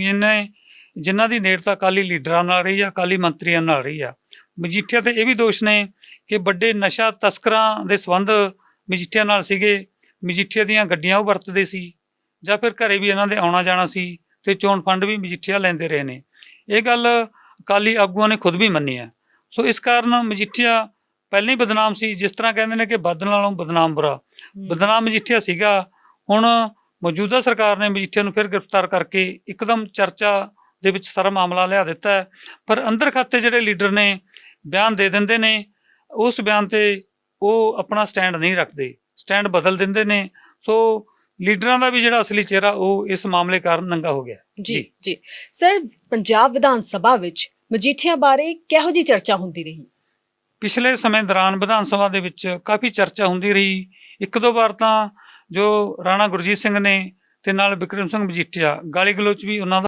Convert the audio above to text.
ਸਿੰਘ ਨੇ ਜਿਨ੍ਹਾਂ ਦੀ ਨੇੜਤਾ ਅਕਾਲੀ ਲੀਡਰਾਂ ਨਾਲ ਰਹੀ ਆ ਅਕਾਲੀ ਮੰਤਰੀਆਂ ਨਾਲ ਰਹੀ ਆ। ਮਜੀਠੀਆ ਤੇ ਇਹ ਵੀ ਦੋਸ਼ ਨੇ ਕਿ ਵੱਡੇ ਨਸ਼ਾ ਤਸਕਰਾਂ ਦੇ ਸੰਬੰਧ ਮਜੀਠੀਆ ਨਾਲ ਸੀਗੇ। ਮਜੀਠੀਆ ਦੀਆਂ ਗੱਡੀਆਂ ਉਹ ਵਰਤਦੇ ਸੀ ਜਾਂ ਫਿਰ ਘਰੇ ਵੀ ਇਹਨਾਂ ਦੇ ਆਉਣਾ ਜਾਣਾ ਸੀ ਤੇ ਚੋਣ ਫੰਡ ਵੀ ਮਜੀਠੀਆ ਲੈਂਦੇ ਰਹੇ ਨੇ। ਇਹ ਗੱਲ ਅਕਾਲੀ ਆਗੂਆਂ ਨੇ ਖੁਦ ਵੀ ਮੰਨੀ ਹੈ ਸੋ ਇਸ ਕਾਰਨ ਮਜੀਠੀਆ ਪਹਿਲਾਂ ਹੀ ਬਦਨਾਮ ਸੀ। ਜਿਸ ਤਰ੍ਹਾਂ ਕਹਿੰਦੇ ਨੇ ਕਿ ਬਦ ਨਾਲੋਂ ਬਦਨਾਮ ਬੁਰਾ। ਬਦਨਾਮ ਮਜੀਠੀਆ ਸੀਗਾ। ਹੁਣ ਮੌਜੂਦਾ ਸਰਕਾਰ ਨੇ ਮਜੀਠੀਆ ਨੂੰ ਫਿਰ ਗ੍ਰਿਫਤਾਰ ਕਰਕੇ ਇੱਕਦਮ ਚਰਚਾ ਦੇ ਵਿੱਚ ਸਾਰਾ ਮਾਮਲਾ ਲਿਆ ਦਿੱਤਾ ਹੈ। ਪਰ ਅੰਦਰ ਖਾਤੇ ਜਿਹੜੇ ਲੀਡਰ ਨੇ ਬਿਆਨ ਦੇ ਦਿੰਦੇ ਨੇ ਉਸ ਬਿਆਨ ਤੇ ਉਹ ਆਪਣਾ ਸਟੈਂਡ ਨਹੀਂ ਰੱਖਦੇ ਸਟੈਂਡ ਬਦਲ ਦਿੰਦੇ ਨੇ। ਸੋ ਲੀਡਰਾਂ ਦਾ ਵੀ ਜਿਹੜਾ ਅਸਲੀ ਚਿਹਰਾ ਉਹ ਇਸ ਮਾਮਲੇ ਕਾਰਨ ਨੰਗਾ ਹੋ ਗਿਆ। ਜੀ। ਜੀ। ਸਰ ਪੰਜਾਬ ਵਿਧਾਨ ਸਭਾ ਵਿੱਚ ਮਜੀਠੀਆ ਬਾਰੇ ਕਿਹੋ ਜੀ ਚਰਚਾ ਹੁੰਦੀ ਰਹੀ? ਪਿਛਲੇ ਸਮੇਂ ਦੌਰਾਨ ਵਿਧਾਨ ਸਭਾ ਦੇ ਵਿੱਚ ਕਾਫੀ ਚਰਚਾ ਹੁੰਦੀ ਰਹੀ। ਇੱਕ ਦੋ ਵਾਰ ਤਾਂ ਜੋ ਰਾਣਾ ਗੁਰਜੀਤ ਸਿੰਘ ਨੇ ਤੇ ਨਾਲ ਵਿਕਰਮ ਸਿੰਘ ਮਜੀਠੀਆ ਗਾਲੀ ਗਲੋਚ ਵੀ ਉਹਨਾਂ ਦਾ